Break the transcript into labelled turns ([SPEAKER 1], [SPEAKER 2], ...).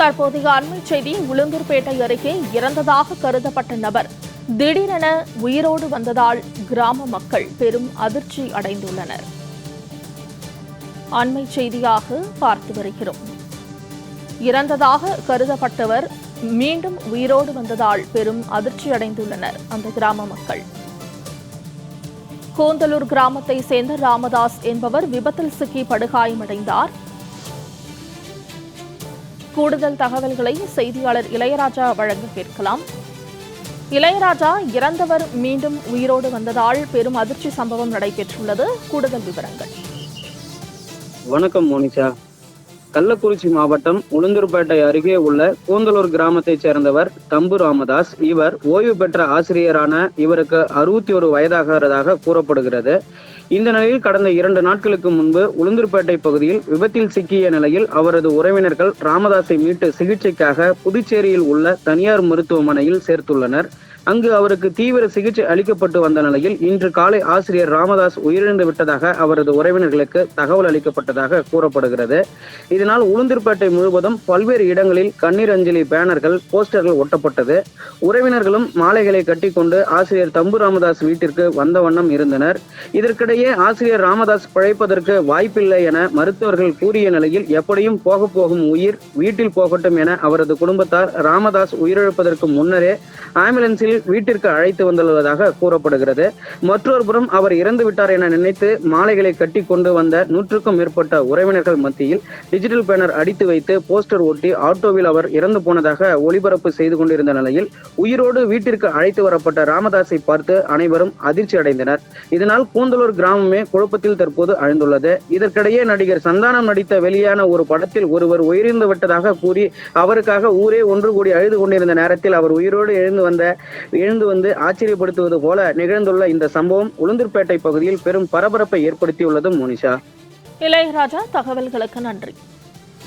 [SPEAKER 1] தற்போதைய அண்மை செய்தி உளுந்தூர்பேட்டை அருகே இறந்ததாக கருதப்பட்ட நபர். திடீரென உயிரோடு வந்ததால் கிராம மக்கள் பெரும் அதிர்ச்சி அடைந்துள்ளனர். அண்மை செய்தியாக பார்த்து வருகிறோம். இறந்ததாக கருதப்பட்டவர் மீண்டும் உயிரோடு வந்ததால் பெரும் அதிர்ச்சி அடைந்துள்ளனர் அந்த கிராம மக்கள். கோந்தலூர் கிராமத்தை சேர்ந்த ராமதாஸ் என்பவர் விபத்தில் சிக்கி படுகாயமடைந்தார். கூடுதல் தகவல்களை செய்தியாளர் இளையராஜா வழங்க கேட்கலாம். இளையராஜா இறந்தவர் மீண்டும் உயிரோடு வந்ததால் பெரும் அதிர்ச்சி சம்பவம் நடைபெற்றுள்ளது. கூடுதல் விவரங்கள்.
[SPEAKER 2] வணக்கம் மோனிஷா. கள்ளக்குறிச்சி மாவட்டம் உளுந்தூர்பேட்டை அருகே உள்ள கூந்தலூர் கிராமத்தைச் சேர்ந்தவர் தம்பு ராமதாஸ். இவர் ஓய்வு பெற்ற ஆசிரியரான இவருக்கு அறுபத்தி ஒரு வயதாகிறதாக கூறப்படுகிறது. இந்த நிலையில் கடந்த இரண்டு நாட்களுக்கு முன்பு உளுந்தூர்பேட்டை பகுதியில் விபத்தில் சிக்கிய நிலையில் அவரது உறவினர்கள் ராமதாஸை மீட்டு சிகிச்சைக்காக புதுச்சேரியில் உள்ள தனியார் மருத்துவமனையில் சேர்த்துள்ளனர். அங்கு அவருக்கு தீவிர சிகிச்சை அளிக்கப்பட்டு வந்த நிலையில் இன்று காலை ஆசிரியர் ராமதாஸ் உயிரிழந்து விட்டதாக அவரது உறவினர்களுக்கு தகவல் அளிக்கப்பட்டதாக கூறப்படுகிறது. இதனால் உளுந்தூர்பேட்டை முழுவதும் பல்வேறு இடங்களில் கண்ணீர் அஞ்சலி பேனர்கள் போஸ்டர்கள் ஒட்டப்பட்டது. உறவினர்களும் மாலைகளை கட்டிக்கொண்டு ஆசிரியர் தம்பு ராமதாஸ் வீட்டிற்கு வந்த வண்ணம் இருந்தனர். இதற்கிடையே ஆசிரியர் ராமதாஸ் பிழைப்பதற்கு வாய்ப்பில்லை என மருத்துவர்கள் கூறிய நிலையில் எப்படியும் போக போகும் உயிர் வீட்டில் போகட்டும் என அவரது குடும்பத்தார் ராமதாஸ் உயிரிழப்பதற்கு முன்னரே ஆம்புலன்ஸில் வீட்டிற்கு அழைத்து வந்துள்ளதாக கூறப்படுகிறது. மற்றொரு புறம் அவர் இறந்து விட்டார் என நினைத்து மாலைகளை கட்டி கொண்டு வந்த நூற்றுக்கும் மேற்பட்ட உறவினர்கள் மத்தியில் டிஜிட்டல் பேனர் அடித்து வைத்து போஸ்டர் ஒட்டி ஆட்டோவில் அவர் இறந்து போனதாக ஒளிபரப்பு செய்து கொண்டிருந்த நிலையில் உயிரோடு வீட்டிற்கு அழைத்து வரப்பட்ட ராமதாஸை பார்த்து அனைவரும் அதிர்ச்சி அடைந்தனர் இதனால் கூந்தலூர் கிராமமே குழப்பத்தில் தற்போது அழுந்துள்ளது. இதற்கிடையே நடிகர் சந்தானம் நடித்த வெளியான ஒரு படத்தில் ஒருவர் உயிரிழந்து விட்டதாக கூறி அவருக்காக ஊரே ஒன்று கூடி அழுது கொண்டிருந்த நேரத்தில் அவர் உயிரோடு எழுந்து வந்த எழுந்து வந்து ஆச்சரியப்படுத்துவது போல நிகழ்ந்துள்ள இந்த சம்பவம் உளுந்தூர்பேட்டை பகுதியில் பெரும் பரபரப்பை ஏற்படுத்தியுள்ளது மோனிஷா.
[SPEAKER 1] இளையராஜா தகவல்களுக்கு நன்றி.